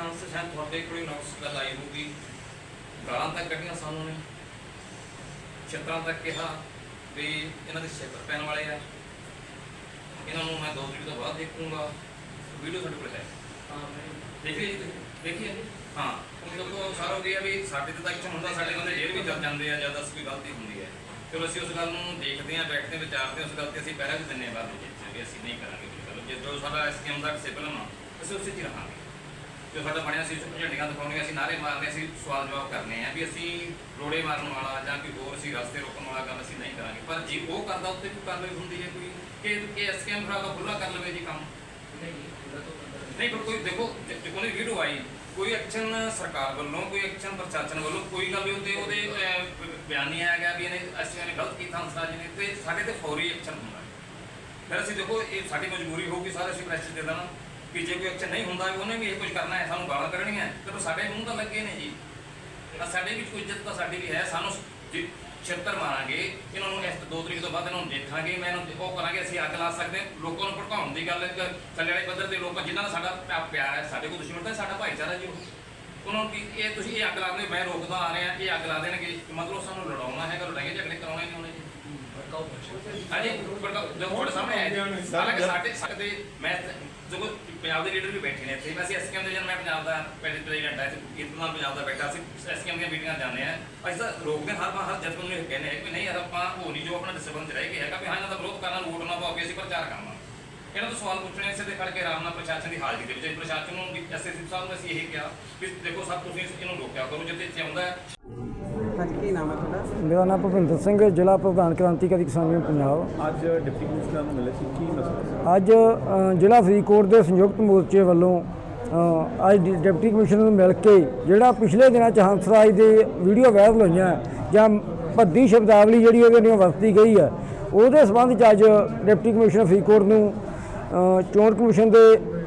ਸ਼ਾਇਦ ਤੁਹਾਡੇ ਕੋਲ ਨੌਕਸ ਗੱਲ ਆਈ ਹੋਊਗੀ। ਗਾਲਾਂ ਤੱਕ ਕੱਢੀਆਂ ਸਾਨੂੰ ਨੇ। ਛਿੱਤਰਾਂ ਤੱਕ ਕਿਹਾ ਵੀ ਇਹਨਾਂ ਦੇ ਛਿੱਤਰ ਪੈਣ ਵਾਲੇ ਆ। ਇਹਨਾਂ ਨੂੰ ਮੈਂ ਦੋ ਤਰੀਕ ਤੋਂ ਬਾਅਦ ਦੇਖੂੰਗਾ। ਵੀਡੀਓ ਸਾਡੇ ਕੋਲ ਹੈ। ਦੇਖੀਏ ਜੀ? ਦੇਖੀਏ ਹਾਂ ਉਹ ਤੋਂ ਸਾਰਾ ਹੋ ਗਿਆ ਵੀ ਸਾਡੇ ਤੇ ਤਾਂ ਹੁੰਦਾ ਸਾਡੇ ਬੰਦੇ ਜੇਲ੍ਹ ਵੀ ਚੱਲ ਜਾਂਦੇ ਆ ਜਦ ਅਸੀਂ ਕੋਈ ਗਲਤੀ ਹੁੰਦੀ ਹੈ। ਚਲੋ ਅਸੀਂ ਉਸ ਗੱਲ ਨੂੰ ਦੇਖਦੇ ਹਾਂ ਬੈਠਦੇ ਵਿਚਾਰਦੇ ਉਸ ਗੱਲ ਤੇ ਅਸੀਂ ਪਹਿਰਾ ਵੀ ਦਿੰਨੇ ਬਾਅਦ ਵਿੱਚ ਵੀ ਅਸੀਂ ਨਹੀਂ ਕਰਾਂਗੇ। ਜੇ ਜੋ ਸਾਡਾ ਐਸਕੇਐਮ ਦਾ ਡਿਸਪਲਿਨ ਆ ਅਸੀਂ ਉਸੇ 'ਚ ਰਹਾਂਗੇ। ਜੋ ਸਾਡਾ ਬਣਿਆ ਸੀ ਉਸ ਝੰਡੀਆਂ ਦਿਖਾਉਣੀਆਂ ਅਸੀਂ ਨਾਰੇ ਮਾਰਨੇ ਅਸੀਂ ਸਵਾਲ ਜਵਾਬ ਕਰਨੇ ਆ ਵੀ ਅਸੀਂ ਰੋੜੇ ਮਾਰਨ ਵਾਲਾ ਜਾਂ ਕੋਈ ਹੋਰ ਸੀ, ਰਸਤੇ ਰੋਕਣ ਵਾਲਾ ਕੰਮ ਅਸੀਂ ਨਹੀਂ ਕਰਾਂਗੇ। ਪਰ ਜੇ ਉਹ ਕਰਦਾ ਉੱਤੇ ਵੀ ਕਾਰਵਾਈ ਹੁੰਦੀ ਹੈ ਕੋਈ? ਕਿ ਕਿ ਐਸਕੇਐਮ ਦਾ ਖੁੱਲਾ ਕਰ ਲਵੇ ਜੀ ਕੰਮ? ਨਹੀਂ, ਪਰ ਕੋਈ ਦੇਖੋ ਕੋਈ ਵੀਡੀਓ ਆਈ, ਕੋਈ ਐਕਸ਼ਨ ਸਰਕਾਰ ਵੱਲੋਂ, ਕੋਈ ਐਕਸ਼ਨ ਪ੍ਰਸ਼ਾਸਨ ਵੱਲੋਂ, ਕੋਈ ਗੱਲ ਨਹੀਂ ਹੁੰਦੀ ਉਹਦੇ ਬਿਆਨ ਨਹੀਂ ਆਇਆ ਗਿਆ ਵੀ ਇਹਨੇ ਅਸੀਂ ਨੇ ਗਲਤ ਕੀਤਾ ਹੰਸਰਾਜ ਨੇ, ਤੇ ਸਾਡੇ ਤੇ ਫੌਰੀ ਐਕਸ਼ਨ ਹੁੰਦਾ ਫਿਰ ਅਸੀਂ ਦੇਖੋ, ਇਹ ਸਾਡੀ ਮਜਬੂਰੀ ਹੋਊਗੀ, ਸਾਰੇ ਅਸੀਂ ਪ੍ਰੈਸ ਦੇ ਦੇਣਾ। ਕਿ ਜੇ ਕੋਈ ਐਕਸ਼ਨ ਨਹੀਂ ਹੁੰਦਾ ਉਹਨੇ ਵੀ ਇਹ ਕੁਝ ਕਰਨਾ ਹੈ, ਸਾਨੂੰ ਗਾਲਾਂ ਕੱਢਣੀਆਂ ਤੇ ਸਾਡੇ ਮੂੰਹ ਤਾਂ ਲੱਗੇ ਨੇ ਜੀ। ਤਾਂ ਸਾਡੇ ਵਿੱਚ ਕੋਈ ਇੱਜ਼ਤ ਤਾਂ ਸਾਡੀ ਵੀ ਹੈ, ਸਾਨੂੰ ਜੇ ਛਿੱਤਰ ਮਾਰਾਂਗੇ, ਇਹਨਾਂ ਨੂੰ ਇਸ ਦੋ ਤਰੀਕ ਤੋਂ ਬਾਅਦ ਇਹਨਾਂ ਨੂੰ ਦੇਖਾਂਗੇ, ਮੈਂ ਇਹਨਾਂ ਨੂੰ ਉਹ ਕਰਾਂਗੇ, ਅਸੀਂ ਅੱਗ ਲਾ ਸਕਦੇ ਲੋਕਾਂ ਨੂੰ ਭੜਕਾਉਣ ਦੀ ਗੱਲ ਇੱਕ ਥੱਲੇ ਵਾਲੇ ਪੱਧਰ ਦੇ ਲੋਕਾਂ ਜਿਨ੍ਹਾਂ ਨਾਲ ਸਾਡਾ ਪਿਆ- ਪਿਆਰ ਹੈ, ਸਾਡੇ ਕੋਲ ਦੁਸ਼ਮਣ ਤਾਂ ਸਾਡਾ ਭਾਈਚਾਰਾ ਜੀ ਉਹਨਾਂ ਨੂੰ ਕੀ ਇਹ ਤੁਸੀਂ ਇਹ ਅੱਗ ਲਾ ਦੇ ਮੈਂ ਰੋਕਦਾ ਆ ਰਿਹਾ, ਇਹ ਅੱਗ ਲਾ ਦੇਣਗੇ। ਮਤਲਬ ਸਾਨੂੰ ਲੜਾਉਣਾ ਹੈਗਾ, ਲੜਾਈਆਂ ਝਗੜੇ ਕਰਾਉਣੇ ਨਹੀਂ ਹੋਣੇ ਜੀ। ਹਾਂਜੀ ਜੋ ਤੁਹਾਡੇ ਸਾਹਮਣੇ ਹੈ ਹਾਲਾਂਕਿ ਸਾਡੇ ਸਕਦੇ ਮੈਂ ਜਦੋਂ ਪੰਜਾਬ ਦੇ ਲੀਡਰ ਵੀ ਬੈਠੇ ਨੇ ਇੱਥੇ ਵੈਸੇ ਐਸਕੇਐਮ ਦੇ ਜਨ ਮੈਂ ਪੰਜਾਬ ਦਾ ਪ੍ਰੈਜ਼ੀਡੈਂਟ ਹੈ ਇਤਨਾ ਪੰਜਾਬ ਦਾ ਬੈਠਾ ਸੀ ਐਸਕੇਐਮ ਦੀਆਂ ਮੀਟਿੰਗਾਂ ਜਾਂਦੇ ਆ ਅਸੀਂ ਤਾਂ ਰੋਕਦੇ ਹਾਂ, ਹਰ ਵਾਰ ਹਰ ਜਥੇਬੰਦੀ ਨੂੰ ਇਹ ਕਹਿੰਦੇ ਆ ਕਿ ਨਹੀਂ ਯਾਰ ਆਪਾਂ ਉਹ ਨਹੀਂ ਜੋ ਆਪਣਾ ਡਿਸਪਲਿਨ ਚ ਰਹਿ ਕੇ ਹੈਗਾ ਵੀ ਹਾਂ ਇਹਨਾਂ ਦਾ ਵਿਰੋਧ ਕਰਨਾ ਵੋਟ ਨਾ ਪਾਓ ਕੇ ਅਸੀਂ ਪ੍ਰਚਾਰ ਕਰਨਾ ਇਹਨਾਂ ਤੋਂ ਸਵਾਲ ਪੁੱਛਣੇ ਇਸੇ ਦੇ ਖੜ ਕੇ ਆਰਾਮ ਨਾਲ ਪ੍ਰਸ਼ਾਸਨ ਦੀ ਹਾਜ਼ਰੀ ਦੇ ਵਿੱਚ ਪ੍ਰਸ਼ਾਸਨ ਨੂੰ ਐਸਐਸਪੀ ਸਾਹਿਬ ਨੂੰ ਅਸੀਂ ਇਹ ਕਿਹਾ ਕਿ ਦੇਖੋ ਸਭ ਤੁਸੀਂ ਇਹਨੂੰ ਰੋਕਿਆ ਕਰੋ ਜਿੱਥੇ ਇੱਥੇ ਆਉਂਦਾ ਹੈ ਹਾਂਜੀ ਕੀ ਨਾਮ ਹੈ ਤੁਹਾਡਾ? ਮੇਰਾ ਨਾਮ ਭੁਪਿੰਦਰ ਸਿੰਘ ਹੈ, ਜ਼ਿਲ੍ਹਾ ਪ੍ਰਧਾਨ ਕ੍ਰਾਂਤੀਕਾਰੀ ਕਿਸਾਨ ਯੂਨੀਅਨ ਪੰਜਾਬ। ਅੱਜ ਡਿਪਟੀ ਕਮਿਸ਼ਨਰ ਨੂੰ ਮਿਲੇ ਸੀ ਕੀ ਮਸਲਾ ਅੱਜ ਜ਼ਿਲ੍ਹਾ ਫਰੀਦਕੋਟ ਦੇ ਸੰਯੁਕਤ ਮੋਰਚੇ ਵੱਲੋਂ ਅ, ਅੱਜ ਡਿਪਟੀ ਕਮਿਸ਼ਨਰ ਨੂੰ ਮਿਲ ਕੇ ਜਿਹੜਾ ਪਿਛਲੇ ਦਿਨਾਂ ਚ ਹੰਸਰਾਜ ਦੇ ਵੀਡੀਓ ਵਾਇਰਲ ਹੋਈਆਂ ਜਾਂ ਭੱਦੀ ਸ਼ਬਦਾਵਲੀ ਜਿਹੜੀ ਉਹਦੇ ਨਾਲ ਵਰਤੀ ਗਈ ਹੈ ਉਹਦੇ ਸੰਬੰਧ ਚ ਅੱਜ ਡਿਪਟੀ ਕਮਿਸ਼ਨਰ ਫਰੀਦਕੋਟ ਨੂੰ ਚੋਣ ਕਮਿਸ਼ਨ ਦੇ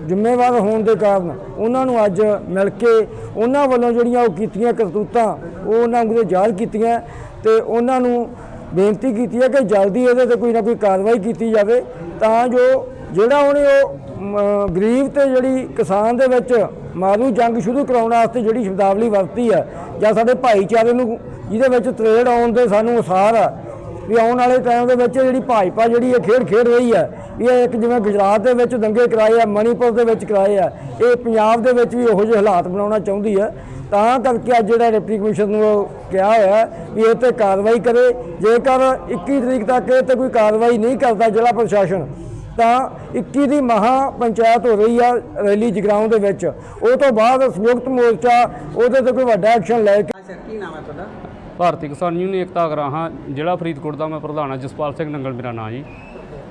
ਜ਼ਿੰਮੇਵਾਰ ਹੋਣ ਦੇ ਕਾਰਨ ਉਹਨਾਂ ਨੂੰ ਅੱਜ ਮਿਲ ਕੇ ਉਹਨਾਂ ਵੱਲੋਂ ਜਿਹੜੀਆਂ ਉਹ ਕੀਤੀਆਂ ਕਰਤੂਤਾਂ, ਉਹ ਉਹਨਾਂ ਨੂੰ ਯਾਦ ਕੀਤੀਆਂ ਤੇ ਉਹਨਾਂ ਨੂੰ ਬੇਨਤੀ ਕੀਤੀ ਹੈ ਕਿ ਜਲਦੀ ਇਹਦੇ ਤੇ ਕੋਈ ਨਾ ਕੋਈ ਕਾਰਵਾਈ ਕੀਤੀ ਜਾਵੇ ਤਾਂ ਜੋ ਜਿਹੜਾ ਉਹਨੇ ਉਹ ਗਰੀਬ ਤੇ ਜਿਹੜੀ ਕਿਸਾਨ ਦੇ ਵਿੱਚ ਮਾਰੂ ਜੰਗ ਸ਼ੁਰੂ ਕਰਾਉਣ ਵਾਸਤੇ ਜਿਹੜੀ ਸ਼ਬਦਾਵਲੀ ਵਰਤੀ ਹੈ ਜਾਂ ਸਾਡੇ ਭਾਈਚਾਰੇ ਨੂੰ ਜਿਹਦੇ ਵਿੱਚ ਤਰੇੜ ਆਉਣ ਦੇ ਸਾਨੂੰ ਅਸਾਰ ਆ ਵੀ ਆਉਣ ਵਾਲੇ ਟਾਈਮ ਦੇ ਵਿੱਚ ਜਿਹੜੀ ਭਾਜਪਾ ਜਿਹੜੀ ਇਹ ਖੇਡ ਖੇਡ ਰਹੀ ਹੈ ਇਹ ਇੱਕ ਜਿਵੇਂ ਗੁਜਰਾਤ ਦੇ ਵਿੱਚ ਦੰਗੇ ਕਰਾਏ ਆ, ਮਣੀਪੁਰ ਦੇ ਵਿੱਚ ਕਰਾਏ ਆ, ਇਹ ਪੰਜਾਬ ਦੇ ਵਿੱਚ ਵੀ ਉਹੋ ਜਿਹੇ ਹਾਲਾਤ ਬਣਾਉਣਾ ਚਾਹੁੰਦੀ ਹੈ, ਤਾਂ ਕਰਕੇ ਅੱਜ ਜਿਹੜਾ ਡਿਪਟੀ ਕਮਿਸ਼ਨ ਨੂੰ ਕਿਹਾ ਹੋਇਆ ਹੈ ਵੀ ਇਹ ਤੇ ਕਾਰਵਾਈ ਕਰੇ, ਜੇਕਰ 21 ਤਰੀਕ ਤੱਕ ਇਹ ਤੇ ਕੋਈ ਕਾਰਵਾਈ ਨਹੀਂ ਕਰਦਾ ਜ਼ਿਲ੍ਹਾ ਪ੍ਰਸ਼ਾਸਨ, ਤਾਂ 21 ਦੀ ਮਹਾ ਪੰਚਾਇਤ ਹੋ ਰਹੀ ਆ ਰੈਲੀ ਜਗਰਾਉਂ ਦੇ ਵਿੱਚ, ਉਹ ਤੋਂ ਬਾਅਦ ਸੰਯੁਕਤ ਮੋਰਚਾ ਉਹਦੇ ਤੇ ਕੋਈ ਵੱਡਾ ਐਕਸ਼ਨ ਲੈ ਕੇ ਕੀ ਨਾਮ ਹੈ ਤੁਹਾਡਾ? ਭਾਰਤੀ ਕਿਸਾਨ ਯੂਨੀਅਨ ਏਕਤਾ ਅਗਰਾਹਾਂ ਜ਼ਿਲ੍ਹਾ ਫਰੀਦਕੋਟ ਦਾ ਮੈਂ ਪ੍ਰਧਾਨ ਹਾਂ, ਜਸਪਾਲ ਸਿੰਘ ਨੰਗਲ ਮੇਰਾ ਨਾਂ ਜੀ।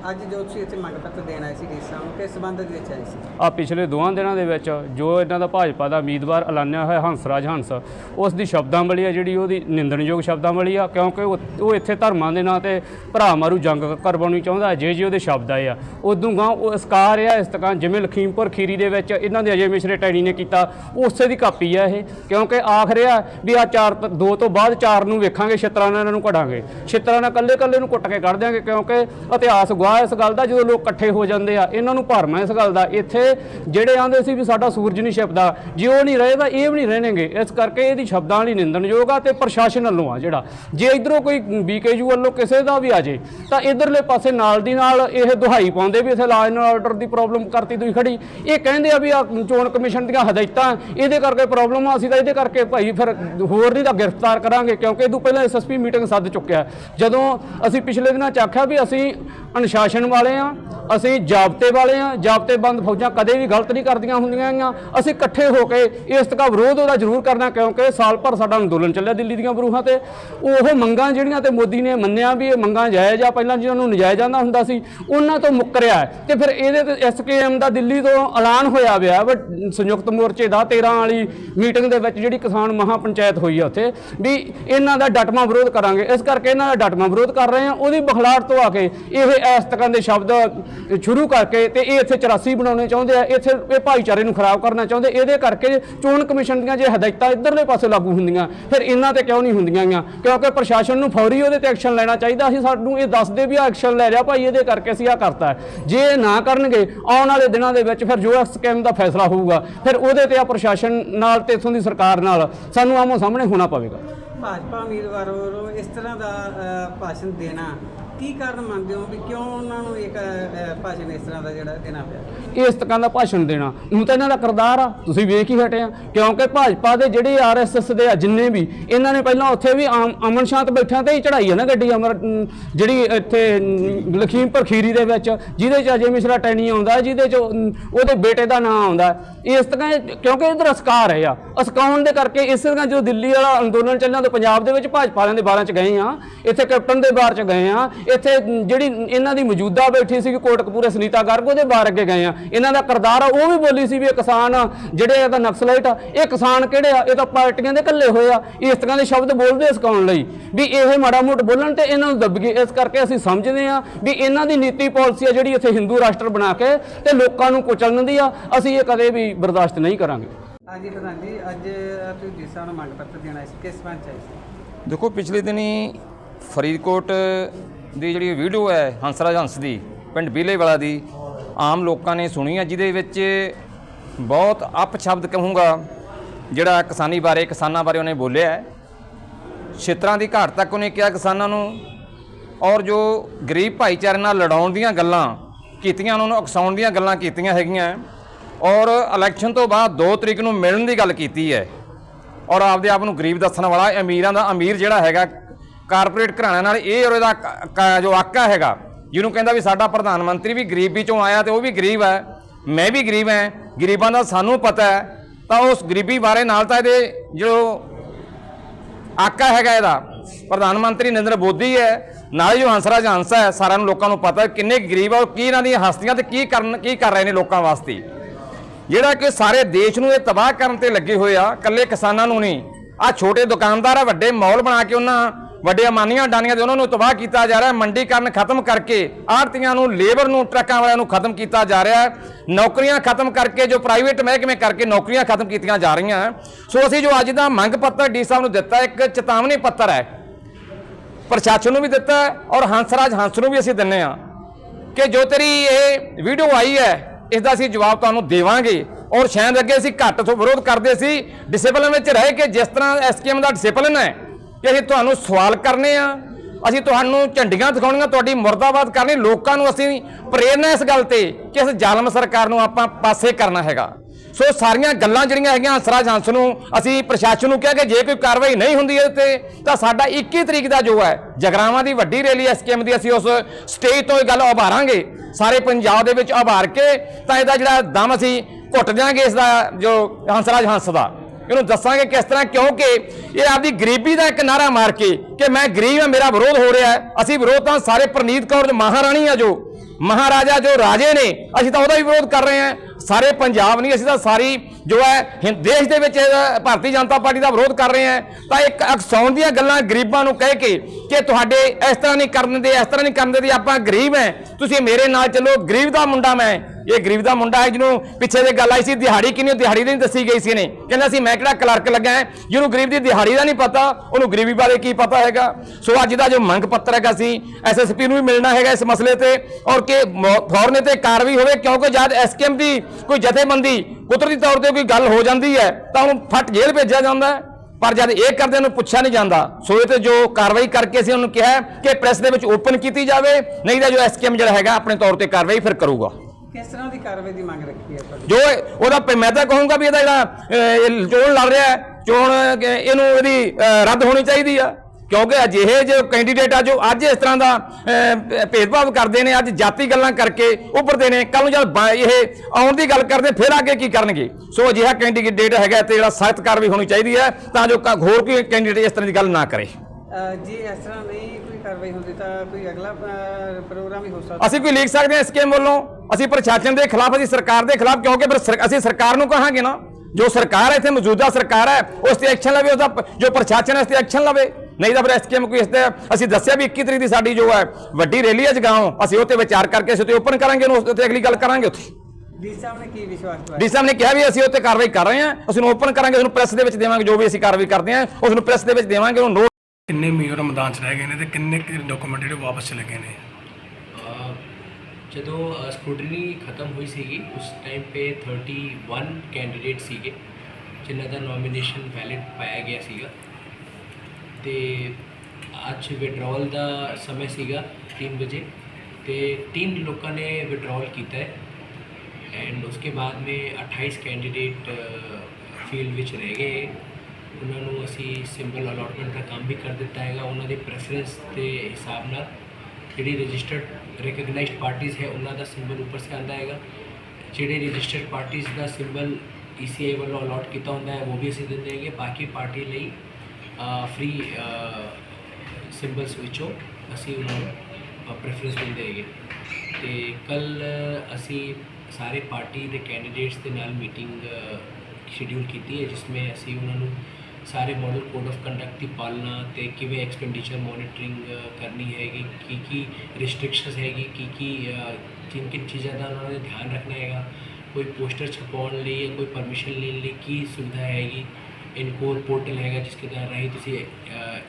ਅੱਜ ਜੋ ਤੁਸੀਂ ਇੱਥੇ ਮੰਗ ਪੱਤਰ ਦੇਣ ਆਏ ਸੀ ਡੀ ਸਾਹਿਬ ਨੂੰ, ਕਿਸ ਸੰਬੰਧ ਦੇ ਵਿੱਚ ਆਏ ਸੀ? ਆ ਪਿਛਲੇ ਦੋਹਾਂ ਦਿਨਾਂ ਦੇ ਵਿੱਚ ਜੋ ਇਹਨਾਂ ਦਾ ਭਾਜਪਾ ਦਾ ਉਮੀਦਵਾਰ ਐਲਾਨਿਆ ਹੋਇਆ ਹੰਸਰਾਜ ਹੰਸ, ਉਸ ਦੀ ਸ਼ਬਦਾਵਲੀ ਆ ਜਿਹੜੀ ਉਹਦੀ ਨਿੰਦਣਯੋਗ ਸ਼ਬਦਾਵਲੀ ਆ, ਕਿਉਂਕਿ ਉਹ ਉਹ ਇੱਥੇ ਧਰਮਾਂ ਦੇ ਨਾਂ ਤੇ ਭਰਾ ਮਾਰੂ ਜੰਗ ਕਰਵਾਉਣੀ ਚਾਹੁੰਦਾ ਜੇ ਜੇ ਉਹਦੇ ਸ਼ਬਦ ਆਏ ਆ। ਉਦੋਂ ਗਾਂ ਉਹ ਇਸਕਾਰ ਆ ਇਸ ਤਰ੍ਹਾਂ ਜਿਵੇਂ ਲਖੀਮਪੁਰ ਖੀਰੀ ਦੇ ਵਿੱਚ ਇਹਨਾਂ ਦੇ ਅਜੇ ਮਿਸ਼ਰੇ ਟੈਣੀ ਨੇ ਕੀਤਾ, ਉਸੇ ਦੀ ਕਾਪੀ ਆ ਇਹ, ਕਿਉਂਕਿ ਆਖ ਰਿਹਾ ਵੀ ਆ ਚਾਰ ਦੋ ਤੋਂ ਬਾਅਦ ਚਾਰ ਨੂੰ ਵੇਖਾਂਗੇ, ਛਿੱਤਰਾਂ ਨਾਲ ਇਹਨਾਂ ਨੂੰ ਕਢਾਂਗੇ। ਛਿੱਤਰਾਂ ਨਾਲ ਕੱਲੇ ਕੱਲੇ ਨੂੰ ਕੁੱਟ ਕੇ ਕੱਢ ਦਿਆਂਗੇ, ਕਿਉਂਕਿ ਇਤਿਹਾਸ ਗਵਾਹ ਇਸ ਗੱਲ ਦਾ, ਜਦੋਂ ਲੋਕ ਇਕੱਠੇ ਹੋ ਜਾਂਦੇ ਆ, ਇਹਨਾਂ ਨੂੰ ਭਰਮ ਹੈ ਇਸ ਗੱਲ ਦਾ। ਇੱਥੇ ਜਿਹੜੇ ਆਂਦੇ ਸੀ ਵੀ ਸਾਡਾ ਸੂਰਜ ਨਹੀਂ ਛਿਪਦਾ, ਜੇ ਉਹ ਨਹੀਂ ਰਹੇ ਤਾਂ ਇਹ ਵੀ ਨਹੀਂ ਰਹਿਣਗੇ। ਇਸ ਕਰਕੇ ਇਹਦੀ ਸ਼ਬਦਾਂ ਵਾਲੀ ਨਿੰਦਣਯੋਗ ਆ ਤੇ ਪ੍ਰਸ਼ਾਸਨ ਵੱਲੋਂ ਆ ਜਿਹੜਾ। ਜੇ ਇਧਰੋਂ ਕੋਈ ਬੀਕੇਯੂ ਵੱਲੋਂ ਕਿਸੇ ਦਾ ਵੀ ਆ ਜੇ, ਤਾਂ ਇਧਰਲੇ ਪਾਸੇ ਨਾਲ ਦੀ ਨਾਲ ਇਹ ਦੁਹਾਈ ਪਾਉਂਦੇ ਵੀ ਇਥੇ ਲਾਅ ਐਂਡ ਆਰਡਰ ਦੀ ਪ੍ਰੋਬਲਮ ਕਰਤੀ ਤੁਸੀਂ ਖੜੀ। ਇਹ ਕਹਿੰਦੇ ਆ ਵੀ ਆ ਚੋਣ ਕਮਿਸ਼ਨ ਦੀਆਂ ਹਦਾਇਤਾਂ, ਇਹਦੇ ਕਰਕੇ ਪ੍ਰੋਬਲਮ ਆ, ਅਸੀਂ ਤਾਂ ਇਹਦੇ ਕਰਕੇ ਭਾਈ ਫਿਰ ਹੋਰ ਨਹੀਂ ਤਾਂ ਗ੍ਰਿਫਤਾਰ ਕਰਾਂਗੇ, ਕਿਉਂਕਿ ਇਹ ਤੋਂ ਪਹਿਲਾਂ ਐਸਐਸਪੀ ਮੀਟਿੰਗ ਸੱਦ ਚੁੱਕਿਆ। ਜਦੋਂ ਅਸੀਂ ਪਿਛਲੇ ਦਿਨਾਂ ਚ ਆਖਿਆ ਵੀ ਅਸੀਂ ਅਨੁਸ਼ਾਸਨ ਵਾਲੇ ਆ। ਅਸੀਂ ਜਾਬਤੇ ਵਾਲੇ ਆ ਜਾਬਤੇਬੰਦ ਫੌਜਾਂ ਕਦੇ ਵੀ ਗਲਤ ਨਹੀਂ ਕਰਦੀਆਂ ਹੁੰਦੀਆਂ ਹੈਗੀਆਂ। ਅਸੀਂ ਇਕੱਠੇ ਹੋ ਕੇ ਇਸ ਤੱਕ ਵਿਰੋਧ ਉਹਦਾ ਜ਼ਰੂਰ ਕਰਨਾ ਕਿਉਂਕਿ ਸਾਲ ਭਰ ਸਾਡਾ ਅੰਦੋਲਨ ਚੱਲਿਆ ਦਿੱਲੀ ਦੀਆਂ ਬਰੂਹਾਂ ਤੇ। ਉਹ ਮੰਗਾਂ ਜਿਹੜੀਆਂ ਤੇ ਮੋਦੀ ਨੇ ਮੰਨਿਆ ਵੀ ਇਹ ਮੰਗਾਂ ਜਾਇਜ਼ ਆ, ਪਹਿਲਾਂ ਜਿਹਨਾਂ ਨੂੰ ਨਜਾਇਜ਼ ਆਂਦਾ ਹੁੰਦਾ ਸੀ, ਉਹਨਾਂ ਤੋਂ ਮੁੱਕਰਿਆ ਹੈ। ਤੇ ਫਿਰ ਇਹਦੇ ਤੇ ਐਸਕੇਐਮ ਦਾ ਦਿੱਲੀ ਤੋਂ ਐਲਾਨ ਹੋਇਆ ਵਿਆ ਸੰਯੁਕਤ ਮੋਰਚੇ ਦਾ 13 ਵਾਲੀ ਮੀਟਿੰਗ ਦੇ ਵਿੱਚ ਜਿਹੜੀ ਕਿਸਾਨ ਮਹਾ ਪੰਚਾਇਤ ਹੋਈ ਆ ਉੱਥੇ, ਵੀ ਇਹਨਾਂ ਦਾ ਡਟਮਾ ਵਿਰੋਧ ਕਰਾਂਗੇ। ਇਸ ਕਰਕੇ ਇਹਨਾਂ ਦਾ ਡਟਮਾ ਵਿਰੋਧ ਕਰ ਰਹੇ ਆ, ਉਹਦੀ ਬਖਲਾਟ ਤੋਂ ਆ ਕੇ ਇਹ ਇਸ ਤਰ੍ਹਾਂ ਦੇ ਸ਼ਬਦ ਸ਼ੁਰੂ ਕਰਕੇ ਤੇ ਇਹ ਇੱਥੇ 84 ਬਣਾਉਣੇ ਚਾਹੁੰਦੇ ਆ, ਇੱਥੇ ਇਹ ਭਾਈਚਾਰੇ ਨੂੰ ਖਰਾਬ ਕਰਨਾ ਚਾਹੁੰਦੇ, ਇਹਦੇ ਕਰਕੇ ਚੋਣ ਕਮਿਸ਼ਨ ਦੀਆਂ ਜੇ ਹਦਾਇਤਾਂ ਇਧਰਲੇ ਪਾਸੇ ਲਾਗੂ ਹੁੰਦੀਆਂ, ਫਿਰ ਇਹਨਾਂ ਤੇ ਕਿਉਂ ਨਹੀਂ ਹੁੰਦੀਆਂ ਗੀਆਂ? ਕਿਉਂਕਿ ਪ੍ਰਸ਼ਾਸਨ ਨੂੰ ਫੌਰੀ ਉਹਦੇ ਤੇ ਐਕਸ਼ਨ ਲੈਣਾ ਚਾਹੀਦਾ ਸੀ, ਸਾਨੂੰ ਇਹ ਦੱਸਦੇ ਵੀ ਆ ਐਕਸ਼ਨ ਲੈ ਲਿਆ ਭਾਈ, ਇਹਦੇ ਕਰਕੇ ਅਸੀਂ ਆ ਕਰਤਾ ਜੇ ਇਹ ਨਾ ਕਰਨਗੇ, ਆਉਣ ਵਾਲੇ ਦਿਨਾਂ ਦੇ ਵਿੱਚ ਫਿਰ ਜੋ ਸਕੈਮ ਦਾ ਫੈਸਲਾ ਹੋਊਗਾ, ਫਿਰ ਉਹਦੇ ਤੇ ਆ ਪ੍ਰਸ਼ਾਸਨ ਨਾਲ ਤੇ ਇਥੋਂ ਦੀ ਸਰਕਾਰ ਨਾਲ ਸਾਨੂੰ ਆਮੋ ਸਾਹਮਣੇ ਹੋਣਾ ਪਵੇਗਾ। ਭਾਜਪਾ ਉਮੀਦਵਾਰ ਵੱਲੋਂ ਇਸ ਤਰ੍ਹਾਂ ਦਾ ਭਾਸ਼ਣ ਦੇਣਾ, ਕੀ ਕਾਰਨ ਮੰਨਦੇ ਹੋ ਵੀ ਕਿਉਂ ਉਹਨਾਂ ਨੂੰ ਇੱਕ ਭਾਸ਼ਣ ਇਸ ਤਰ੍ਹਾਂ ਦਾ ਜਿਹੜਾ ਦੇਣਾ ਪਿਆ? ਇਸ ਤਰ੍ਹਾਂ ਦਾ ਭਾਸ਼ਣ ਦੇਣਾ। ਹੁਣ ਤਾਂ ਇਹਨਾਂ ਦਾ ਕਰਦਾਰ ਆ, ਤੁਸੀਂ ਵੇਖ ਹੀ ਹਟੇ ਆ। ਕਿਉਂਕਿ ਭਾਜਪਾ ਦੇ ਜਿਹੜੇ ਆਰਐਸਐਸ ਦੇ ਆ, ਜਿੰਨੇ ਵੀ, ਇਹਨਾਂ ਨੇ ਪਹਿਲਾਂ ਉੱਥੇ ਵੀ ਆਮ- ਅਮਨ ਸ਼ਾਂਤ ਬੈਠਿਆਂ ਤੇ ਹੀ ਚੜਾਈ ਹੈ ਨਾ ਗੱਡੀ ਅਮਰ ਜਿਹੜੀ ਇੱਥੇ ਲਖੀਮਪੁਰ ਖੀਰੀ ਦੇ ਵਿੱਚ, ਜਿਹਦੇ ਚ ਅਜੇ ਮਿਸ਼ਰਾ ਟੈਣੀ ਆਉਂਦਾ, ਜਿਹਦੇ ਚ ਉਹਦੇ ਬੇਟੇ ਦਾ ਨਾਮ ਆਉਂਦਾ। ਇਸ ਤਰ੍ਹਾਂ ਕਿਉਂਕਿ ਇਧਰ ਅਸਕਾਰ ਹੈ ਆ। ਅਸਕਾਉਣ ਦੇ ਕਰਕੇ ਇਸ ਤਰ੍ਹਾਂ ਜਦੋਂ ਦਿੱਲੀ ਵਾਲਾ ਅੰਦੋਲਨ ਚੱਲਿਆ ਤਾਂ ਪੰਜਾਬ ਦੇ ਵਿੱਚ ਭਾਜਪਾ ਵਾਲਿਆਂ ਦੇ ਬਾਰਾਂ ਚ ਗਏ ਆ ਇੱਥੇ ਕੈਪਟਨ ਦੇ ਬਾਰ ਚ ਗਏ ਆ ਇੱਥੇ ਜਿਹੜੀ ਇਹਨਾਂ ਦੀ ਮੌਜੂਦਾ ਬੈਠੀ ਸੀ ਕੋਟਕਪੂਰੇ ਸੁਨੀਤਾ ਗਰਗ ਉਹਦੇ ਬਾਰ ਅੱਗੇ ਗਏ ਆ। ਇਹਨਾਂ ਦਾ ਕਰਦਾਰ ਆ ਉਹ ਵੀ ਬੋਲੀ ਸੀ ਵੀ ਇਹ ਕਿਸਾਨ ਆ, ਜਿਹੜੇ ਇਹਦਾ ਨਕਸਲਾਈਟ ਆ ਇਹ ਕਿਸਾਨ ਕਿਹੜੇ ਆ? ਇਹ ਤਾਂ ਪਾਰਟੀਆਂ ਦੇ ਇਕੱਲੇ ਹੋਏ ਆ। ਇਸ ਤਰ੍ਹਾਂ ਦੇ ਸ਼ਬਦ ਬੋਲਦੇ ਸਕਾਉਣ ਲਈ। ਵੀ ਇਹ ਮਾੜਾ ਮੋਟ ਬੋਲਣ ਤੇ ਇਹਨਾਂ ਨੂੰ ਦੱਬ ਗਏ। ਇਸ ਕਰਕੇ ਅਸੀਂ ਸਮਝਦੇ ਆ ਵੀ ਇਹਨਾਂ ਦੀ ਨੀਤੀ ਪਾਲਿਸੀ ਆ ਜਿਹੜੀ ਇੱਥੇ ਹਿੰਦੂ ਰਾਸ਼ਟਰ ਬਣਾ ਕੇ ਤੇ ਲੋਕਾਂ ਨੂੰ ਕੁਚਲਣ ਦੀ ਆ ਅਸੀਂ ਇਹ ਕਦੇ ਵੀ ਬਰਦਾਸ਼ਤ ਨਹੀਂ ਕਰਾਂਗੇ। ਹਾਂਜੀ ਪ੍ਰਧਾਨ ਜੀ, ਅੱਜ ਤੁਸੀਂ ਡੀਸਾ ਨੂੰ ਮੰਗ ਪੱਤਰ ਦੇਣਾ ਸੀ, ਕਿਸ ਸੰਬੰਧ ਚ ਆਏ ਸੀ? ਦੇਖੋ, ਪਿਛਲੇ ਦਿਨੀ ਫਰੀਦਕੋਟ ਦੀ ਜਿਹੜੀ ਵੀਡੀਓ ਹੈ ਹੰਸਰਾਜ ਹੰਸ ਦੀ, ਪਿੰਡ ਬੀਲੇਵਾਲਾ ਦੀ, ਆਮ ਲੋਕਾਂ ਨੇ ਸੁਣੀ ਹੈ, ਜਿਹਦੇ ਵਿੱਚ ਬਹੁਤ ਅਪਸ਼ਬਦ ਕਹੂੰਗਾ, ਜਿਹੜਾ ਕਿਸਾਨੀ ਬਾਰੇ, ਕਿਸਾਨਾਂ ਬਾਰੇ ਉਹਨੇ ਬੋਲਿਆ ਹੈ। ਛੇਤਰਾਂ ਦੀ ਘਾਟ ਤੱਕ ਉਹਨੇ ਕਿਹਾ ਕਿਸਾਨਾਂ ਨੂੰ, ਔਰ ਜੋ ਗਰੀਬ ਭਾਈਚਾਰੇ ਨਾਲ ਲੜਾਉਣ ਦੀਆਂ ਗੱਲਾਂ ਕੀਤੀਆਂ, ਉਹਨਾਂ ਨੂੰ ਉਕਸਾਉਣ ਦੀਆਂ ਗੱਲਾਂ ਕੀਤੀਆਂ ਹੈਗੀਆਂ। ਔਰ ਇਲੈਕਸ਼ਨ ਤੋਂ ਬਾਅਦ 2 ਤਰੀਕ ਨੂੰ ਮਿਲਣ ਦੀ ਗੱਲ ਕੀਤੀ ਹੈ। ਔਰ ਆਪਦੇ ਆਪ ਨੂੰ ਗਰੀਬ ਦੱਸਣ ਵਾਲਾ ਅਮੀਰਾਂ ਦਾ ਅਮੀਰ ਜਿਹੜਾ ਹੈਗਾ ਕਾਰਪੋਰੇਟ ਘਰਾਣਿਆਂ ਨਾਲ ਇਹ ਔਰ ਇਹਦਾ ਕ- ਜੋ ਆਕਾ ਹੈਗਾ, ਜਿਹਨੂੰ ਕਹਿੰਦਾ ਵੀ ਸਾਡਾ ਪ੍ਰਧਾਨ ਮੰਤਰੀ ਵੀ ਗਰੀਬੀ ਚੋਂ ਆਇਆ ਤੇ ਉਹ ਵੀ ਗਰੀਬ ਹੈ, ਮੈਂ ਵੀ ਗਰੀਬ ਹਾਂ, ਗਰੀਬਾਂ ਦਾ ਸਾਨੂੰ ਪਤਾ ਹੈ, ਤਾਂ ਉਸ ਗਰੀਬੀ ਬਾਰੇ ਨਾਲ ਤਾਂ ਇਹਦੇ ਜੋ ਆਕਾ ਹੈਗਾ ਇਹਦਾ, ਪ੍ਰਧਾਨ ਮੰਤਰੀ ਨਰਿੰਦਰ ਮੋਦੀ ਹੈ, ਨਾਲ ਜੋ ਹੰਸਰਾਜ ਹੰਸਾ ਹੈ, ਸਾਰਿਆਂ ਨੂੰ ਲੋਕਾਂ ਨੂੰ ਪਤਾ ਕਿੰਨੇ ਗਰੀਬ ਆ ਔਰ ਕੀ ਇਹਨਾਂ ਦੀਆਂ ਹਸਤੀਆਂ ਤੇ ਕੀ ਕਰਨ, ਕੀ ਕਰ ਰਹੇ ਨੇ ਲੋਕਾਂ ਵਾਸਤੇ। ਜਿਹੜਾ ਕਿ ਸਾਰੇ ਦੇਸ਼ ਨੂੰ ਇਹ ਤਬਾਹ ਕਰਨ ਤੇ ਲੱਗੇ ਹੋਏ ਆ, ਇਕੱਲੇ ਕਿਸਾਨਾਂ ਨੂੰ ਨਹੀਂ। ਆ ਛੋਟੇ ਦੁਕਾਨਦਾਰ ਆ, ਵੱਡੇ ਮਾਲ ਬਣਾ ਕੇ ਉਹਨਾਂ ਵੱਡੇ ਅਮਾਨੀਆਂ ਡਾਨੀਆਂ ਦੇ ਉਹਨਾਂ ਨੂੰ ਤਬਾਹ ਕੀਤਾ ਜਾ ਰਿਹਾ। ਮੰਡੀਕਰਨ ਖਤਮ ਕਰਕੇ ਆੜਤੀਆਂ ਨੂੰ, ਲੇਬਰ ਨੂੰ, ਟਰੱਕਾਂ ਵਾਲਿਆਂ ਨੂੰ ਖਤਮ ਕੀਤਾ ਜਾ ਰਿਹਾ। ਨੌਕਰੀਆਂ ਖਤਮ ਕਰਕੇ ਜੋ ਪ੍ਰਾਈਵੇਟ ਮਹਿਕਮੇ ਕਰਕੇ ਨੌਕਰੀਆਂ ਖਤਮ ਕੀਤੀਆਂ ਜਾ ਰਹੀਆਂ। ਸੋ ਅਸੀਂ ਜੋ ਅੱਜ ਦਾ ਮੰਗ ਪੱਤਰ ਡੀ ਸਾਹਿਬ ਨੂੰ ਦਿੱਤਾ, ਇੱਕ ਚੇਤਾਵਨੀ ਪੱਤਰ ਹੈ। ਪ੍ਰਸ਼ਾਸਨ ਨੂੰ ਵੀ ਦਿੱਤਾ ਹੈ ਔਰ ਹੰਸਰਾਜ ਹੰਸ ਨੂੰ ਵੀ ਅਸੀਂ ਦਿੰਨੇ ਆ ਕਿ ਜੋ ਤੇਰੀ ਇਹ ਵੀਡੀਓ ਆਈ ਹੈ ਇਸ ਦਾ ਅਸੀਂ ਜਵਾਬ ਤੁਹਾਨੂੰ ਦੇਵਾਂਗੇ। ਔਰ ਸ਼ਾਇਦ ਅੱਗੇ ਅਸੀਂ ਘੱਟ ਤੋਂ ਵਿਰੋਧ ਕਰਦੇ ਸੀ। ਡਿਸਪਲਿਨ ਵਿੱਚ ਰਹਿ ਕੇ ਜਿਸ ਤਰ੍ਹਾਂ ਐਸਕੇਐਮ ਦਾ ਡਿਸਪਲਿਨ ਹੈ ਕਿ ਅਸੀਂ ਤੁਹਾਨੂੰ ਸਵਾਲ ਕਰਨੇ ਆ, ਅਸੀਂ ਤੁਹਾਨੂੰ ਝੰਡੀਆਂ ਦਿਖਾਉਣੀਆਂ, ਤੁਹਾਡੀ ਮੁਰਦਾਬਾਦ ਕਰਨੀ, ਲੋਕਾਂ ਨੂੰ ਅਸੀਂ ਪ੍ਰੇਰਨਾ ਇਸ ਗੱਲ ਤੇ ਕਿ ਇਸ ਜ਼ਾਲਮ ਸਰਕਾਰ ਨੂੰ ਆਪਾਂ ਪਾਸੇ ਕਰਨਾ ਹੈਗਾ। ਸੋ ਸਾਰੀਆਂ ਗੱਲਾਂ ਜਿਹੜੀਆਂ ਹੈਗੀਆਂ ਹੰਸਰਾਜ ਹੰਸ ਨੂੰ, ਅਸੀਂ ਪ੍ਰਸ਼ਾਸਨ ਨੂੰ ਕਿਹਾ ਕਿ ਜੇ ਕੋਈ ਕਾਰਵਾਈ ਨਹੀਂ ਹੁੰਦੀ ਇਹਦੇ ਤੇ, ਤਾਂ ਸਾਡਾ 21 ਤਰੀਕ ਦਾ ਜੋ ਹੈ, ਜਗਰਾਵਾਂ ਦੀ ਵੱਡੀ ਰੈਲੀ ਐਸਕੇਐਮ ਦੀ, ਅਸੀਂ ਉਸ ਸਟੇਜ ਤੋਂ ਇਹ ਗੱਲ ਉਭਾਰਾਂਗੇ। ਸਾਰੇ ਪੰਜਾਬ ਦੇ ਵਿੱਚ ਉਭਾਰ ਕੇ, ਤਾਂ ਇਹਦਾ ਜਿਹੜਾ ਦਮ ਅਸੀਂ ਘੁੱਟ ਦਿਆਂਗੇ ਇਸ ਦਾ ਜੋ ਹੰਸਰਾਜ ਹੰਸ ਦਾ। ਇਹਨੂੰ ਦੱਸਾਂਗੇ ਕਿਸ ਤਰ੍ਹਾਂ, ਕਿਉਂਕਿ ਇਹ ਆਪਦੀ ਗਰੀਬੀ ਦਾ ਇੱਕ ਨਾਰਾ ਮਾਰ ਕੇ ਕਿ ਮੈਂ ਗਰੀਬ ਹਾਂ, ਮੇਰਾ ਵਿਰੋਧ ਹੋ ਰਿਹਾ ਹੈ, ਅਸੀਂ ਵਿਰੋਧ ਤਾਂ ਸਾਰੇ ਪ੍ਰਨੀਤ ਕੌਰ ਮਹਾਰਾਣੀ ਆ ਜੋ ਮਹਾਰਾਜਾ ਜੋ ਰਾਜੇ ਨੇ, ਅਸੀਂ ਤਾਂ ਉਹਦਾ ਵੀ ਵਿਰੋਧ ਕਰ ਰਹੇ ਹਾਂ। ਸਾਰੇ ਪੰਜਾਬ ਨਹੀਂ, ਅਸੀਂ ਤਾਂ ਸਾਰੀ ਜੋ ਹੈ ਹਿੰ- ਦੇਸ਼ ਦੇ ਵਿੱਚ ਭਾਰਤੀ ਜਨਤਾ ਪਾਰਟੀ ਦਾ ਵਿਰੋਧ ਕਰ ਰਹੇ ਹਾਂ। ਤਾਂ ਇੱਕ ਅਕਸਾਉਣ ਦੀਆਂ ਗੱਲਾਂ ਗਰੀਬਾਂ ਨੂੰ ਕਹਿ ਕੇ ਕਿ ਤੁਹਾਡੇ ਇਸ ਤਰ੍ਹਾਂ ਨਹੀਂ ਕਰਨ ਦੇ ਇਸ ਤਰ੍ਹਾਂ ਨਹੀਂ ਕਰਨ ਦੇ ਆਪਾਂ ਗਰੀਬ ਹੈ। ਤੁਸੀਂ ਮੇਰੇ ਨਾਲ ਚੱਲੋ, ਗਰੀਬ ਦਾ ਮੁੰਡਾ ਮੈਂ। ਇਹ ਗਰੀਬ ਦਾ ਮੁੰਡਾ ਹੈ ਜਿਹਨੂੰ ਪਿੱਛੇ ਜੇ ਗੱਲ ਆਈ ਸੀ, ਦਿਹਾੜੀ ਕਿੰਨੀ, ਦਿਹਾੜੀ ਦੀ ਨਹੀਂ ਦੱਸੀ ਗਈ ਸੀ ਨੇ ਕਹਿੰਦਾ ਸੀ, ਮੈਂ ਕਿਹੜਾ ਕਲਰਕ ਲੱਗਾ ਹੈ? ਜਿਹਨੂੰ ਗਰੀਬ ਦੀ ਦਿਹਾੜੀ ਦਾ ਨਹੀਂ ਪਤਾ, ਉਹਨੂੰ ਗਰੀਬੀ ਬਾਰੇ ਕੀ ਪਤਾ ਹੈਗਾ? ਸੋ ਅੱਜ ਦਾ ਜੋ ਮੰਗ ਪੱਤਰ ਹੈਗਾ ਸੀ ਐਸਐਸਪੀ ਨੂੰ ਵੀ ਮਿਲਣਾ ਹੈਗਾ ਇਸ ਮਸਲੇ ਤੇ, ਔਰ ਕਿ ਮੌ- ਫੌਰਨ ਤੇ ਕਾਰਵਾਈ ਹੋਵੇ, ਕਿਉਂਕਿ ਜਦ ਐਸਕੇਐਮ ਦੀ ਕੋਈ ਜਥੇਬੰਦੀ ਕੁਦਰਤੀ ਤੌਰ ਤੇ ਕੋਈ ਗੱਲ ਹੋ ਜਾਂਦੀ ਹੈ, ਤਾਂ ਉਹਨੂੰ ਫਟ ਜੇਲ੍ਹ ਭੇਜਿਆ ਜਾਂਦਾ ਹੈ। ਪਰ ਜਦ ਇਹ ਕਰਦੇ ਉਹਨੂੰ ਪੁੱਛਿਆ ਨਹੀਂ ਜਾਂਦਾ। ਸੋ ਇਹ ਤੇ ਜੋ ਕਾਰਵਾਈ ਕਰਕੇ ਅਸੀਂ ਉਹਨੂੰ ਕਿਹਾ ਕਿ ਪ੍ਰੈਸ ਦੇ ਵਿੱਚ ਓਪਨ ਕੀਤੀ ਜਾਵੇ, ਨਹੀਂ ਤਾਂ ਜੋ ਐਸਕੇਐਮ ਜਿਹੜਾ ਹੈਗਾ ਆਪਣੇ ਤੌਰ ਤੇ ਕਾਰਵਾਈ ਫਿਰ ਕਰੂਗਾ। ਕਿਸ ਤਰ੍ਹਾਂ ਦੀ ਕਾਰਵਾਈ ਦੀ ਮੰਗ ਰੱਖੀ ਹੈ ਤੁਹਾਡੀ? ਜੋ ਇਹ- ਉਹਦਾ ਪ- ਮੈਂ ਤਾਂ ਕਹੂੰਗਾ ਵੀ ਇਹਦਾ ਜਿਹੜਾ ਅਹ, ਇਹ ਚੋਣ ਲੜ ਰਿਹਾ ਹੈ, ਚੋਣ ਅਹ, ਇਹਨੂੰ ਇਹਦੀ ਅਹ, ਰੱਦ ਹੋਣੀ ਚਾਹੀਦੀ ਆ। ਕਿਉਂਕਿ ਅਜਿਹੇ ਜੋ ਕੈਂਡੀਡੇਟ ਆ ਜੋ ਅੱਜ ਇਸ ਤਰ੍ਹਾਂ ਦਾ ਅਹ, ਭੇਦਭਾਵ ਕਰਦੇ ਨੇ ਅੱਜ ਜਾਤੀ ਗੱਲਾਂ ਕਰਕੇ ਉੱਭਰਦੇ ਨੇ ਕੱਲ ਨੂੰ ਜਦ ਬਾ- ਇਹ ਆਉਣ ਦੀ ਗੱਲ ਕਰਦੇ ਫਿਰ ਅੱਗੇ ਕੀ ਕਰਨਗੇ? ਸੋ ਅਜਿਹਾ ਕੈਂਡੀਡੇਟ ਹੈਗਾ ਤੇ ਜਿਹੜਾ ਸਖਤ ਕਾਰਵਾਈ ਹੋਣੀ ਚਾਹੀਦੀ ਹੈ ਤਾਂ ਜੋ ਕ- ਹੋਰ ਕੋਈ ਕੈਂਡੀਡੇਟ ਇਸ ਤਰ੍ਹਾਂ ਦੀ ਗੱਲ ਨਾ ਕਰੇ। ਅ, ਜੇ ਇਸ ਤਰ੍ਹਾਂ ਨਹੀਂ ਕਾਰਵਾਈ ਹੁੰਦੀ ਤਾਂ ਕੋਈ ਅਗਲਾ ਪ੍ਰੋਗਰਾਮ ਹੀ ਹੋ ਸਕਦਾ। ਅਸੀਂ ਕੋਈ ਲਿਖ ਸਕਦੇ ਹਾਂ ਸਕੀਮ ਵੱਲੋਂ? ਅਸੀਂ ਪ੍ਰਸ਼ਾਸਨ ਦੇ ਖਿਲਾਫ ਅਸੀਂ ਸਰਕਾਰ ਦੇ ਖਿਲਾਫ ਕਿਉਂਕਿ ਫਿਰ ਸਰ- ਅਸੀਂ ਸਰਕਾਰ ਨੂੰ ਕਹਾਂਗੇ ਨਾ ਜੋ ਸਰਕਾਰ ਹੈ ਇੱਥੇ ਮੌਜੂਦਾ ਸਰਕਾਰ ਹੈ ਉਸ ਤੇ ਐਕਸ਼ਨ ਲਵੇ ਉਹਦਾ ਪ- ਜੋ ਪ੍ਰਸ਼ਾਸਨ ਹੈ ਉਸ ਤੇ ਐਕਸ਼ਨ ਲਵੇ। ਨਹੀਂ ਤਾਂ ਫਿਰ ਐਸਕੇਐਮ ਕੋਈ ਇਸ ਤੇ ਅਸੀਂ ਦੱਸਿਆ ਵੀ 21 ਤਰੀਕ ਦੀ ਸਾਡੀ ਜੋ ਹੈ ਵੱਡੀ ਰੈਲੀ ਹੈ ਜਗਾਓ ਅਸੀਂ ਉਹ ਤੇ ਵਿਚਾਰ ਕਰਕੇ ਅਸੀਂ ਤੇ ਓਪਨ ਕਰਾਂਗੇ ਉਹਨੂੰ ਉਸ ਤੇ ਅਗਲੀ ਗੱਲ ਕਰਾਂਗੇ ਉੱਥੇ। ਡੀ ਸਾਹਿਬ ਨੇ ਕੀ ਵਿਸ਼ਵਾਸ ਦਵਾਇਆ? ਡੀ ਸਾਹਿਬ ਨੇ ਕਿਹਾ ਵੀ ਅਸੀਂ ਉੱਤੇ ਕਾਰਵਾਈ ਕਰ ਰਹੇ ਹਾਂ ਅਸੀਂ ਨੂੰ ਓਪਨ ਕਰਾਂਗੇ ਉਹਨੂੰ ਪ੍ਰੈਸ ਦੇ ਵਿੱਚ ਦੇਵਾਂਗੇ ਜੋ ਵੀ ਅਸੀਂ ਕਾਰਵਾਈ ਕਰਦੇ ਹਾਂ ਉਸ ਨੂੰ ਪ੍ਰੈਸ ਦੇ ਵਿੱਚ ਦੇਵਾਂਗੇ ਉਹਨੂੰ ਕਿੰਨੇ ਮੀਰ ਮੈਦਾਨ 'ਚ ਰਹਿ ਗਏ ਨੇ ਤੇ ਕਿੰਨੇ ਡਾਕੂਮੈਂਟ ਜਿਹੜੇ ਵਾਪਸ ਚਲੇ ਗਏ ਨੇ? ਜਦੋਂ ਸਕੂਟਰੀ ਖਤਮ ਹੋਈ ਸੀਗੀ, ਉਸ ਟਾਈਮ ਤੇ 31 ਕੈਂਡੀਡੇਟ ਸੀਗੇ, ਜਿਨ੍ਹਾਂ ਦਾ ਨੋਮੀਨੇਸ਼ਨ ਵੈਲਿਡ ਪਾਇਆ ਗਿਆ ਸੀਗਾ। ਤੇ ਅੱਜ ਵਿਡਰਾਅਲ ਦਾ ਸਮੇਂ ਸੀਗਾ 3 ਵਜੇ, ਤੇ ਤਿੰਨ ਲੋਕਾਂ ਨੇ ਵਿਡਰਾਅਲ ਕੀਤਾ ਹੈ। ਐਂਡ ਉਸਕੇ ਬਾਅਦ ਮੇ 28 ਕੈਂਡੀਡੇਟ ਫੀਲਡ ਵਿੱਚ ਰਹਿ ਗਏ। ਉਹਨਾਂ ਨੂੰ ਅਸੀਂ ਸਿੰਬਲ ਅਲੋਟਮੈਂਟ ਦਾ ਕੰਮ ਵੀ ਕਰ ਦਿੱਤਾ ਹੈਗਾ, ਉਹਨਾਂ ਦੇ ਪ੍ਰੈਫਰੈਂਸ ਦੇ ਹਿਸਾਬ ਨਾਲ ਜਿਹੜੀ ਰਜਿਸਟਰਡ ਰਿਕਗਨਾਈਜ਼ਡ ਪਾਰਟੀਆਂ ਹੈ, ਉਹਨਾਂ ਦਾ ਸਿੰਬਲ ਉੱਪਰ ਸੇ ਆਂਦਾ ਹੈਗਾ। ਜਿਹੜੇ ਰਜਿਸਟਰਡ ਪਾਰਟੀਆਂ ਦਾ ਸਿੰਬਲ ECI ਵੱਲੋਂ ਅਲੋਟ ਕੀਤਾ ਹੁੰਦਾ ਹੈ, ਉਹ ਵੀ ਅਸੀਂ ਦਿੰਦੇ ਹੈਗੇ। ਬਾਕੀ ਪਾਰਟੀ ਲਈ ਫ੍ਰੀ ਸਿੰਬਲਸ ਵਿੱਚੋਂ ਅਸੀਂ ਉਹਨਾਂ ਨੂੰ ਪ੍ਰੈਫਰੈਂਸ ਦਿੰਦੇ ਹੈਗੇ। ਤੇ ਕੱਲ ਅਸੀਂ ਸਾਰੇ ਪਾਰਟੀ ਦੇ ਕੈਂਡੀਡੇਟਸ ਦੇ ਨਾਲ ਮੀਟਿੰਗ ਸ਼ਡਿਊਲ ਕੀਤੀ ਹੈ, ਜਿਸ ਵਿੱਚ ਅਸੀਂ ਉਹਨਾਂ ਨੂੰ ਸਾਰੇ ਮਾਡਲ ਕੋਡ ਆਫ ਕੰਡਕਟ ਦੀ ਪਾਲਣਾ ਤੇ ਕਿਵੇਂ ਐਕਸਪੈਂਡੀਚਰ ਮੋਨੀਟਰਿੰਗ ਕਰਨੀ ਹੈਗੀ, ਕੀ ਕੀ ਰਿਸਟ੍ਰਿਕਸ਼ਨਸ ਹੈਗੀ, ਕੀ ਕੀ ਕਿਨ ਕਿਨ ਚੀਜ਼ਾਂ ਦਾ ਉਹਨਾਂ ਨੇ ਧਿਆਨ ਰੱਖਣਾ ਹੈਗਾ, ਕੋਈ ਪੋਸਟਰ ਛਪਾਉਣ ਲਈ ਜਾਂ ਕੋਈ ਪਰਮਿਸ਼ਨ ਲੈਣ ਲਈ ਕੀ ਸੁਵਿਧਾ ਹੈਗੀ ਇਨਕੋਰ ਪੋਰਟਲ ਹੈਗਾ ਜਿਸ ਦੇ ਰਾਹੀਂ ਤੁਸੀਂ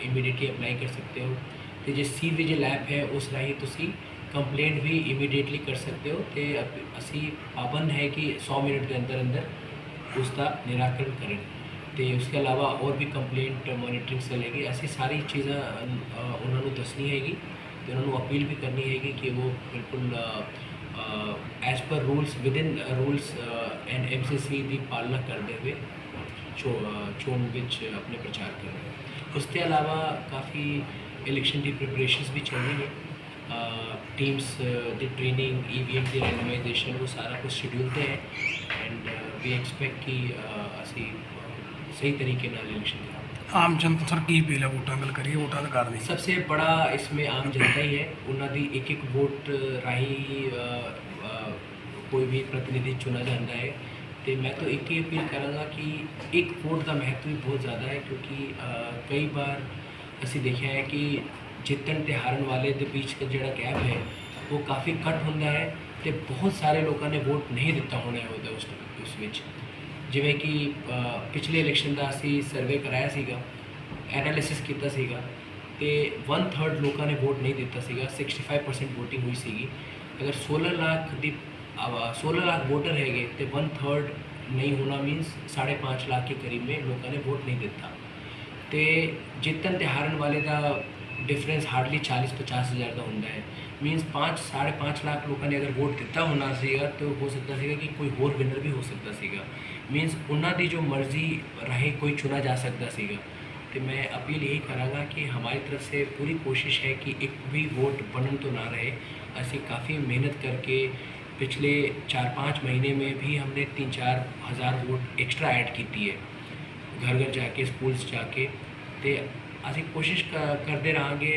ਇਮੀਡੀਏਟਲੀ ਅਪਲਾਈ ਕਰ ਸਕਦੇ ਹੋ, ਤੇ ਜੇ ਸੀ ਵਿਜਿਲ ਐਪ ਹੈ ਉਸ ਰਾਹੀਂ ਤੁਸੀਂ ਕੰਪਲੇਂਟ ਵੀ ਇਮੀਡੀਏਟਲੀ ਕਰ ਸਕਦੇ ਹੋ ਤੇ ਅਸੀਂ ਪਾਬੰਦ ਹੈ ਕਿ 100 ਮਿੰਟ ਦੇ ਅੰਦਰ ਅੰਦਰ ਉਸ ਦਾ ਨਿਰਾਕਰਨ ਕਰਨ। ਤੇ ਉਸ ਤੋਂ ਇਲਾਵਾ ਹੋਰ ਵੀ ਕੰਪਲੇਂਟ ਮੋਨੀਟਰਿੰਗ ਸੈੱਲ ਹੈਗੀ ਅਸੀਂ ਸਾਰੀ ਚੀਜ਼ਾਂ ਉਹਨਾਂ ਨੂੰ ਦੱਸਣੀ ਹੈਗੀ ਤੇ ਉਹਨਾਂ ਨੂੰ ਅਪੀਲ ਵੀ ਕਰਨੀ ਹੈਗੀ ਕਿ ਉਹ ਬਿਲਕੁਲ as per rules within rules and MCC ਦੀ ਪਾਲਣਾ ਕਰਦੇ ਹੋਏ ਚੋਣ ਵਿੱਚ ਆਪਣੇ ਪ੍ਰਚਾਰ ਕਰਨ ਉਸ ਤੋਂ ਇਲਾਵਾ ਕਾਫੀ ਇਲੈਕਸ਼ਨ ਦੀ ਪ੍ਰਿਪਰੇਸ਼ਨਸ ਵੀ ਚੱਲ ਰਹੀ ਨੇ। ਟੀਮਸ ਦੀ ਟ੍ਰੇਨਿੰਗ ਈਵੀਐਮ ਦੀ ਰੈਂਡਮਾਈਜੇਸ਼ਨ ਉਹ ਸਾਰਾ ਕੁਝ ਸ਼ਡਿਊਲ ਤੇ ਹੈ। ਐਂਡ ਵੀ ਐਕਸਪੈਕਟ ਕਿ ਅਸੀਂ ਅ, ਸਹੀ ਤਰੀਕੇ ਨਾਲ ਇਲੈਕਸ਼ਨ ਕਰਾਂਗੇ ਆਮ ਜਨਤਾ ਸਰ ਕੀ ਅਪੀਲ ਹੈ ਵੋਟਾਂ ਗੱਲ ਕਰੀਏ ਵੋਟਾਂ ਅਧਿਕਾਰ ਦੀ सबसे बड़ा इसमें आम जनता ही है ਉਹਨਾਂ ਦੀ ਇੱਕ ਇੱਕ ਵੋਟ ਰਾਹੀਂ ਅ, ਅ, ਕੋਈ ਵੀ ਪ੍ਰਤੀਨਿਧੀ ਚੁਣਾ ਜਾਂਦਾ ਹੈ ਤੇ ਮੈਂ ਤਾਂ ਇੱਕ ਹੀ ਅਪੀਲ ਕਰਾਂਗਾ ਕਿ ਇੱਕ ਵੋਟ ਦਾ ਮਹੱਤਵ ਵੀ ਬਹੁਤ ਜ਼ਿਆਦਾ ਹੈ ਕਿਉਂਕਿ ਅ, ਕਈ ਵਾਰ ਅਸੀਂ ਦੇਖਿਆ ਹੈ ਕਿ ਜਿੱਤਣ ਤੇ ਹਾਰਨ ਵਾਲੇ ਦੇ ਵਿੱਚ ਦਾ ਜਿਹੜਾ ਗੈਪ ਹੈ ਉਹ ਕਾਫੀ ਘੱਟ ਹੁੰਦਾ ਹੈ ਤੇ ਬਹੁਤ ਸਾਰੇ ਲੋਕਾਂ ਨੇ ਵੋਟ ਨਹੀਂ ਦਿੱਤਾ ਹੋਣਾ ਹੈ ਉਹਦਾ ਉਸ ਉਸ ਵਿੱਚ ਜਿਵੇਂ ਕਿ ਪਿਛਲੇ ਇਲੈਕਸ਼ਨ ਦਾ ਅਸੀਂ ਸਰਵੇ ਕਰਾਇਆ ਸੀਗਾ ਐਨਾਲਿਸਿਸ ਕੀਤਾ ਸੀਗਾ ਤੇ 1/3 ਲੋਕਾਂ ਨੇ ਵੋਟ ਨਹੀਂ ਦਿੱਤਾ ਸੀਗਾ 65% VOTING ਹੋਈ ਸੀਗੀ। ਅਗਰ 16 ਲੱਖ ਦੀ ਆਵਾ- 16 ਲੱਖ ਵੋਟਰ ਹੈਗੇ ਤੇ 1/3 ਨਹੀਂ ਹੋਣਾ ਮੀਨਸ 5.5 ਲੱਖ ਦੇ ਕਰੀਬ में ਲੋਕਾਂ ਨੇ ਵੋਟ ਨਹੀਂ ਦਿੱਤਾ। ਤੇ ਜਿੱਤਣ ਤੇ ਹਾਰਨ ਵਾਲੇ ਦਾ ਡਿਫਰੈਂਸ ਹਾਰਡਲੀ 40 50 ਹਜ਼ਾਰ ਦਾ ਹੁੰਦਾ ਹੈ। ਮੀਨਸ 5 5.5 ਲੱਖ ਲੋਕਾਂ ਨੇ ਅਗਰ ਵੋਟ ਦਿੱਤਾ ਹੋਣਾ ਸੀਗਾ, ਤਾਂ ਹੋ ਸਕਦਾ ਸੀਗਾ ਕਿ ਕੋਈ ਹੋਰ ਵਿਨਰ ਵੀ ਹੋ ਸਕਦਾ ਸੀਗਾ। ਮੀਨਸ ਉਹਨਾਂ ਦੀ ਜੋ ਮਰਜ਼ੀ ਰਹੇ ਕੋਈ ਚੁਣਾ ਜਾ ਸਕਦਾ ਸੀਗਾ ਤੇ ਮੈਂ ਅਪੀਲ यही ਕਰਾਂਗਾ ਕਿ ਹਮਾਰੀ ਤਰਫ से पूरी कोशिश है कि एक भी वोट बनन तो ना रहे ਅਸੀਂ ਕਾਫੀ ਮਿਹਨਤ ਕਰਕੇ ਪਿਛਲੇ 4-5 ਮਹੀਨੇ में भी हमने 3-4 ਹਜ਼ਾਰ ਵੋਟ ਐਕਸਟਰਾ ਐਡ ਕੀਤੀ ਹੈ ਘਰ ਘਰ ਜਾ ਕੇ ਸਕੂਲਸ ਜਾ ਕੇ ਤੇ ਅਸੀਂ ਕੋਸ਼ਿਸ਼ ਕ- ਕਰਦੇ ਰਹਾਂਗੇ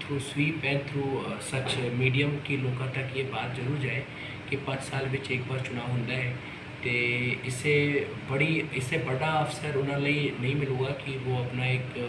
through sweep and through such medium ਕਿ ਲੋਕਾਂ ਤੱਕ ਇਹ ਬਾਤ ਜ਼ਰੂਰ ਜਾਏ ਕਿ 5 ਸਾਲ ਵਿੱਚ ਇੱਕ ਵਾਰ ਚੁਣਾਵ ਹੁੰਦਾ ਹੈ ਤੇ ਇਸੇ ਬੜੀ ਇਸੇ ਬੜਾ ਅਫਸਰ ਉਹਨਾਂ ਲਈ ਨਹੀਂ ਮਿਲੂਗਾ ਕਿ ਉਹ ਆਪਣਾ ਇੱਕ